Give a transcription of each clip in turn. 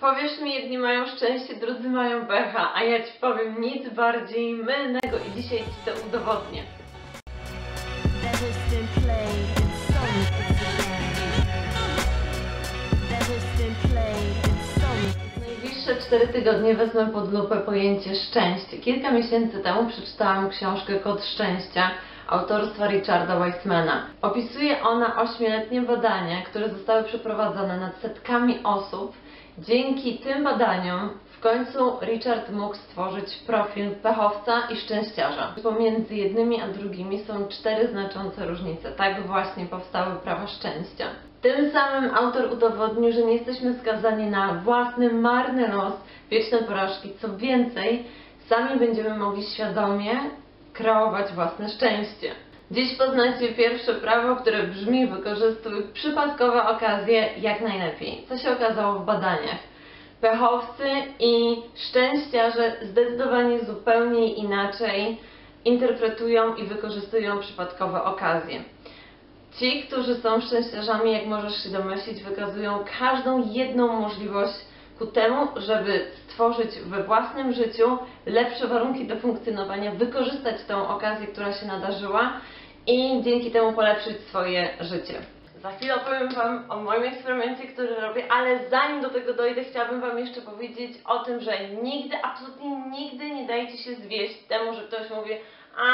Powiesz mi, jedni mają szczęście, drudzy mają pecha, a ja ci powiem nic bardziej mylnego i dzisiaj ci to udowodnię. Najbliższe cztery tygodnie wezmę pod lupę pojęcie szczęście. Kilka miesięcy temu przeczytałam książkę Kod Szczęścia autorstwa Richarda Weissmana. Opisuje ona ośmioletnie badania, które zostały przeprowadzone nad setkami osób. Dzięki tym badaniom w końcu Richard mógł stworzyć profil pechowca i szczęściarza. Pomiędzy jednymi a drugimi są cztery znaczące różnice. Tak właśnie powstały prawa szczęścia. Tym samym autor udowodnił, że nie jesteśmy skazani na własny marny los, wieczne porażki. Co więcej, sami będziemy mogli świadomie kreować własne szczęście. Dziś poznacie pierwsze prawo, które brzmi wykorzystuj przypadkowe okazje jak najlepiej. Co się okazało w badaniach? Pechowcy i szczęściarze zdecydowanie zupełnie inaczej interpretują i wykorzystują przypadkowe okazje. Ci, którzy są szczęściarzami, jak możesz się domyślić, wykazują każdą jedną możliwość ku temu, żeby stworzyć we własnym życiu lepsze warunki do funkcjonowania, wykorzystać tą okazję, która się nadarzyła i dzięki temu polepszyć swoje życie. Za chwilę opowiem Wam o moim eksperymencie, który robię, ale zanim do tego dojdę, chciałabym Wam jeszcze powiedzieć o tym, że nigdy, absolutnie nigdy nie dajcie się zwieść temu, że ktoś mówi a,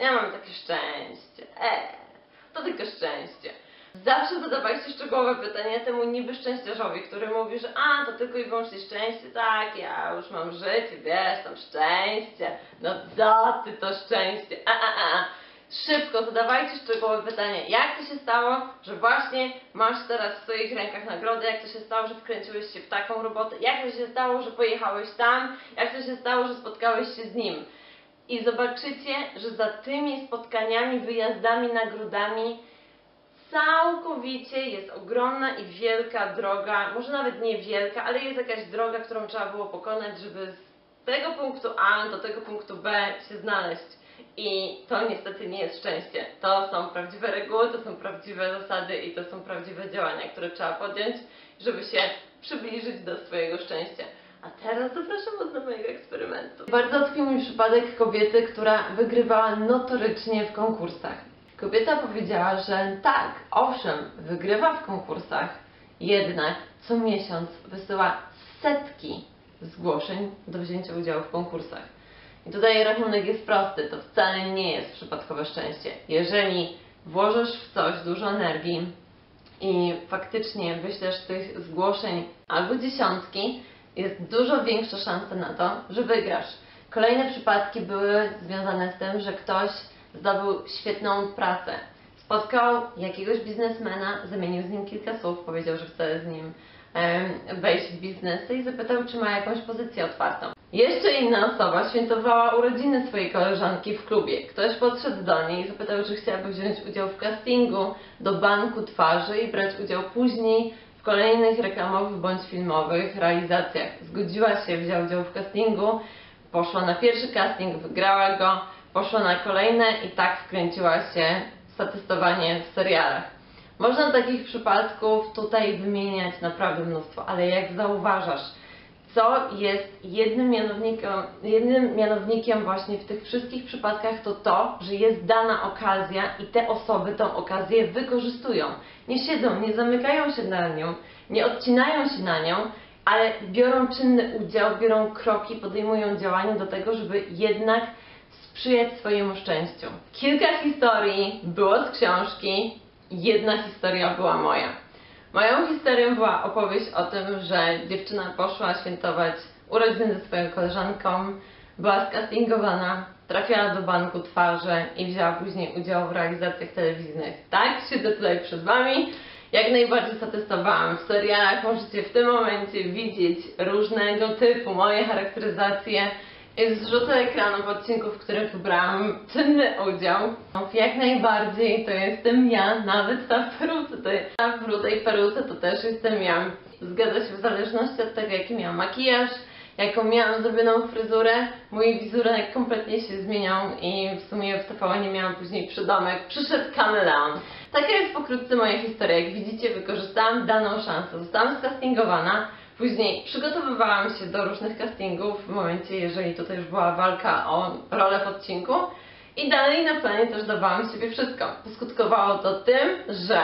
ja mam takie szczęście, eee to tylko szczęście. Zawsze zadawajcie szczegółowe pytania temu niby szczęściarzowi, który mówi, że a, to tylko i wyłącznie szczęście, tak, ja już mam życie, wiesz, tam szczęście, no co ty to szczęście, a, a, a. Szybko zadawajcie szczegółowe pytania, jak to się stało, że właśnie masz teraz w swoich rękach nagrodę, jak to się stało, że wkręciłeś się w taką robotę, jak to się stało, że pojechałeś tam, jak to się stało, że spotkałeś się z nim. I zobaczycie, że za tymi spotkaniami, wyjazdami, nagrodami całkowicie jest ogromna i wielka droga, może nawet nie wielka, ale jest jakaś droga, którą trzeba było pokonać, żeby z tego punktu A do tego punktu B się znaleźć. I to niestety nie jest szczęście. To są prawdziwe reguły, to są prawdziwe zasady i to są prawdziwe działania, które trzeba podjąć, żeby się przybliżyć do swojego szczęścia. A teraz zapraszam do mojego eksperymentu. Bardzo tkwił mi przypadek kobiety, która wygrywała notorycznie w konkursach. Kobieta powiedziała, że tak, owszem, wygrywa w konkursach, jednak co miesiąc wysyła setki zgłoszeń do wzięcia udziału w konkursach. I tutaj rachunek jest prosty, to wcale nie jest przypadkowe szczęście. Jeżeli włożysz w coś dużo energii i faktycznie wyślesz tych zgłoszeń albo dziesiątki, jest dużo większa szansa na to, że wygrasz. Kolejne przypadki były związane z tym, że ktoś zdobył świetną pracę. Spotkał jakiegoś biznesmena, zamienił z nim kilka słów, powiedział, że chce z nim wejść w biznes i zapytał, czy ma jakąś pozycję otwartą. Jeszcze inna osoba świętowała urodziny swojej koleżanki w klubie. Ktoś podszedł do niej i zapytał, czy chciałaby wziąć udział w castingu do banku twarzy i brać udział później w kolejnych reklamowych bądź filmowych realizacjach. Zgodziła się, wzięła udział w castingu, poszła na pierwszy casting, wygrała go, poszła na kolejne i tak wkręciła się w statystowanie w serialach. Można takich przypadków tutaj wymieniać naprawdę mnóstwo, ale jak zauważasz, co jest jednym mianownikiem, jednym mianownikiem właśnie w tych wszystkich przypadkach, to to, że jest dana okazja i te osoby tą okazję wykorzystują. Nie siedzą, nie zamykają się na nią, nie odcinają się na nią, ale biorą czynny udział, biorą kroki, podejmują działania do tego, żeby jednak sprzyjać swojemu szczęściu. Kilka historii było z książki, jedna historia była moja. Moją historią była opowieść o tym, że dziewczyna poszła świętować urodziny ze swoją koleżanką, była skastingowana, trafiała do banku twarzy i wzięła później udział w realizacjach telewizyjnych. Tak, siedzę tutaj przed Wami. Jak najbardziej zatestowałam. W serialach możecie w tym momencie widzieć różnego typu moje charakteryzacje i zrzuty ekranów odcinków, w których brałam czynny udział. Jak najbardziej to jestem ja, nawet ta w peruce, ta w rudej peruce to też jestem ja. Zgadza się w zależności od tego, jaki miałam makijaż, jaką miałam zrobioną fryzurę, mój wizerunek kompletnie się zmieniał i w sumie w TVN miałam później przydomek, przyszedł kameleon. Taka jest pokrótce moja historia. Jak widzicie, wykorzystałam daną szansę. Zostałam skastingowana, Później przygotowywałam się do różnych castingów w momencie, jeżeli tutaj już była walka o rolę w odcinku. I dalej na planie też dawałam siebie wszystko. Poskutkowało to tym, że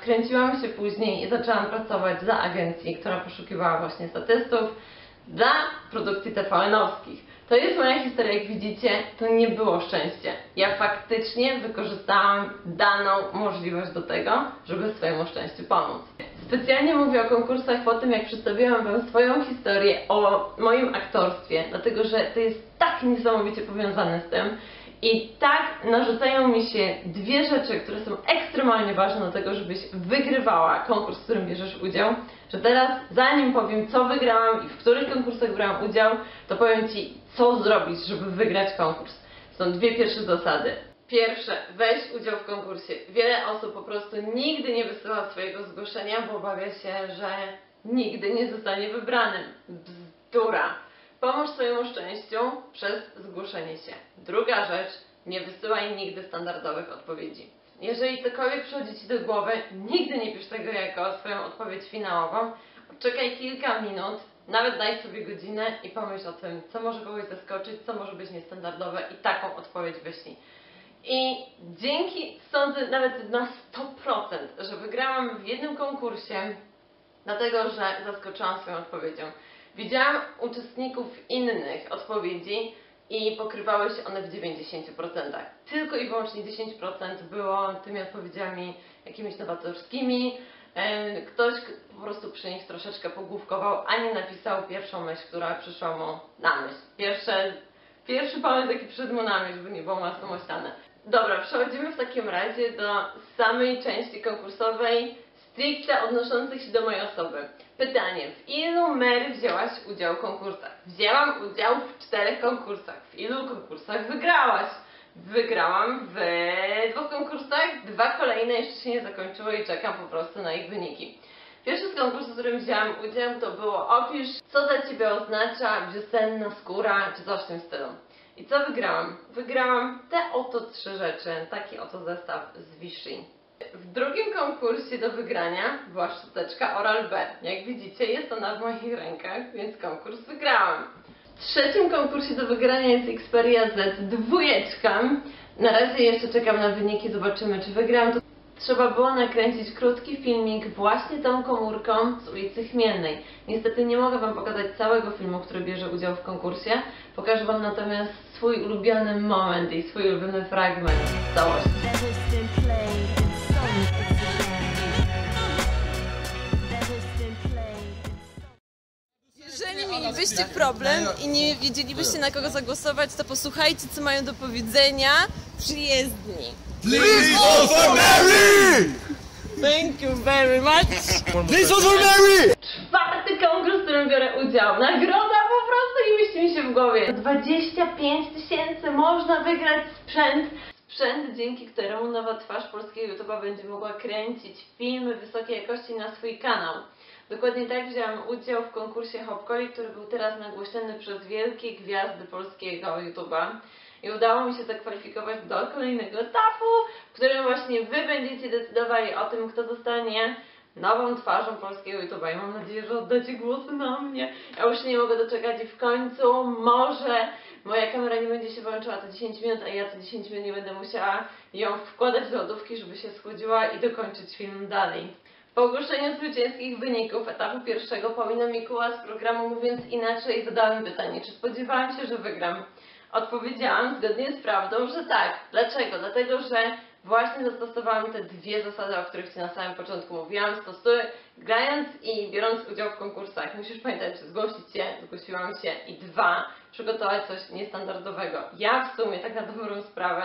wkręciłam się później i zaczęłam pracować za agencji, która poszukiwała właśnie statystów dla produkcji TVN-owskich. To jest moja historia, jak widzicie, to nie było szczęście. Ja faktycznie wykorzystałam daną możliwość do tego, żeby swojemu szczęściu pomóc. Specjalnie mówię o konkursach po tym, jak przedstawiłam Wam swoją historię o moim aktorstwie, dlatego że to jest tak niesamowicie powiązane z tym i tak narzucają mi się dwie rzeczy, które są ekstremalnie ważne do tego, żebyś wygrywała konkurs, w którym bierzesz udział, że teraz zanim powiem, co wygrałam i w których konkursach brałam udział, to powiem Ci, co zrobić, żeby wygrać konkurs. Są dwie pierwsze zasady. Pierwsze, weź udział w konkursie. Wiele osób po prostu nigdy nie wysyła swojego zgłoszenia, bo obawia się, że nigdy nie zostanie wybranym. Bzdura. Pomóż swojemu szczęściu przez zgłoszenie się. Druga rzecz, nie wysyłaj nigdy standardowych odpowiedzi. Jeżeli cokolwiek przychodzi Ci do głowy, nigdy nie pisz tego jako swoją odpowiedź finałową. Czekaj kilka minut, nawet daj sobie godzinę i pomyśl o tym, co może kogoś zaskoczyć, co może być niestandardowe i taką odpowiedź wyślij. I dzięki, sądzę nawet na 100%, że wygrałam w jednym konkursie, dlatego że zaskoczyłam swoją odpowiedzią. Widziałam uczestników innych odpowiedzi i pokrywały się one w 90%. Tylko i wyłącznie 10% było tymi odpowiedziami jakimiś nowatorskimi. Ktoś po prostu przy nich troszeczkę pogłówkował, a nie napisał pierwszą myśl, która przyszła mu na myśl. Pierwsze, pierwszy pomysł, jaki przyszedł mu na myśl, by nie było masło. Dobra, przechodzimy w takim razie do samej części konkursowej, stricte odnoszących się do mojej osoby. Pytanie, w ilu Mary wzięłaś udział w konkursach? Wzięłam udział w czterech konkursach. W ilu konkursach wygrałaś? Wygrałam w dwóch konkursach, dwa kolejne jeszcze się nie zakończyły i czekam po prostu na ich wyniki. Pierwszy z konkursów, w którym wzięłam udział, to było opisz, co dla Ciebie oznacza wiosenna skóra, czy coś w tym stylu. I co wygrałam? Wygrałam te oto trzy rzeczy, taki oto zestaw z Vichy. W drugim konkursie do wygrania była szczoteczka Oral-B. Jak widzicie, jest ona w moich rękach, więc konkurs wygrałam. W trzecim konkursie do wygrania jest Xperia Z dwójeczka. Na razie jeszcze czekam na wyniki, zobaczymy czy wygram. Trzeba było nakręcić krótki filmik właśnie tą komórką z ulicy Chmielnej. Niestety nie mogę Wam pokazać całego filmu, który bierze udział w konkursie. Pokażę Wam natomiast swój ulubiony moment i swój ulubiony fragment z całości. Mielibyście problem i nie wiedzielibyście na kogo zagłosować, to posłuchajcie co mają do powiedzenia przyjezdni. Please vote for Mary! Thank you very much. Please vote for Mary! Czwarty konkurs, w którym biorę udział. Nagroda po prostu nie mieści mi się w głowie. 25 tysięcy można wygrać sprzęt. Sprzęt, dzięki któremu nowa twarz polskiego YouTube'a będzie mogła kręcić filmy wysokiej jakości na swój kanał. Dokładnie tak wzięłam udział w konkursie Hopkoli, który był teraz nagłośniony przez wielkie gwiazdy polskiego YouTube'a. I udało mi się zakwalifikować do kolejnego etapu, w którym właśnie Wy będziecie decydowali o tym, kto zostanie nową twarzą polskiego YouTube'a i mam nadzieję, że oddacie głosy na mnie. Ja już nie mogę doczekać i w końcu może moja kamera nie będzie się włączyła co 10 minut, a ja co 10 minut nie będę musiała ją wkładać do lodówki, żeby się schłodziła i dokończyć film dalej. Po ogłoszeniu zwycięskich wyników etapu pierwszego Paulina Mikuła z programu Mówiąc Inaczej zadała mi pytanie, czy spodziewałam się, że wygram. Odpowiedziałam zgodnie z prawdą, że tak. Dlaczego? Dlatego, że właśnie zastosowałam te dwie zasady, o których Ci na samym początku mówiłam. Stosuję, grając i biorąc udział w konkursach, musisz pamiętać, że zgłosić się, zgłosiłam się i dwa, przygotować coś niestandardowego. Ja w sumie, tak na dobrą sprawę,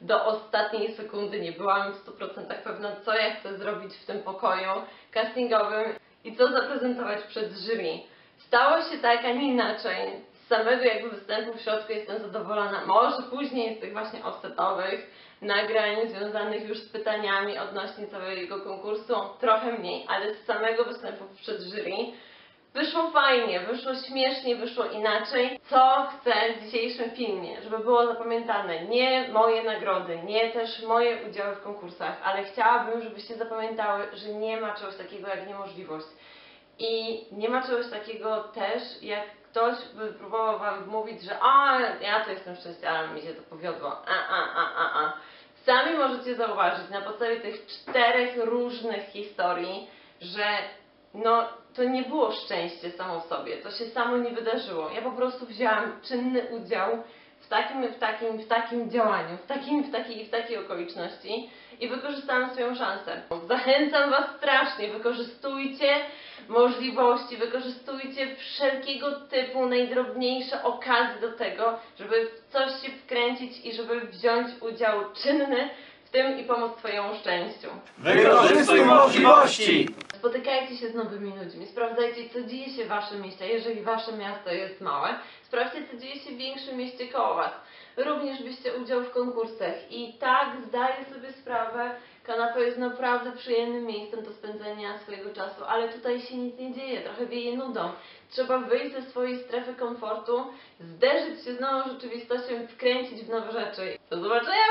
do ostatniej sekundy nie byłam w 100% pewna, co ja chcę zrobić w tym pokoju castingowym i co zaprezentować przed jury. Stało się tak, a nie inaczej. Z samego jakby występu w środku jestem zadowolona. Może później z tych właśnie offsetowych nagrań związanych już z pytaniami odnośnie całego konkursu trochę mniej, ale z samego występu przed jury Wyszło fajnie, wyszło śmiesznie, wyszło inaczej. Co chcę w dzisiejszym filmie, żeby było zapamiętane? Nie moje nagrody, nie też moje udziały w konkursach, ale chciałabym, żebyście zapamiętały, że nie ma czegoś takiego jak niemożliwość. I nie ma czegoś takiego też, jak ktoś by próbował wam mówić, że a, ja to jestem szczęściarem, mi się to powiodło, a, a, a, a, a. Sami możecie zauważyć na podstawie tych czterech różnych historii, że no, to nie było szczęście samo w sobie, to się samo nie wydarzyło. Ja po prostu wzięłam czynny udział w takim, w takim, w takim działaniu, w takim, w takiej, w takiej okoliczności i wykorzystałam swoją szansę. Zachęcam Was strasznie, wykorzystujcie możliwości, wykorzystujcie wszelkiego typu najdrobniejsze okazje do tego, żeby w coś się wkręcić i żeby wziąć udział czynny w tym i pomóc Twojemu szczęściu. Wykorzystuj możliwości! Spotykajcie się z nowymi ludźmi, sprawdzajcie, co dzieje się w waszym mieście. Jeżeli wasze miasto jest małe, sprawdźcie, co dzieje się w większym mieście koło was. Również bierzcie udział w konkursach. I tak zdaję sobie sprawę, kanapa jest naprawdę przyjemnym miejscem do spędzenia swojego czasu, ale tutaj się nic nie dzieje, trochę wieje nudą. Trzeba wyjść ze swojej strefy komfortu, zderzyć się z nową rzeczywistością i wkręcić w nowe rzeczy. Do zobaczenia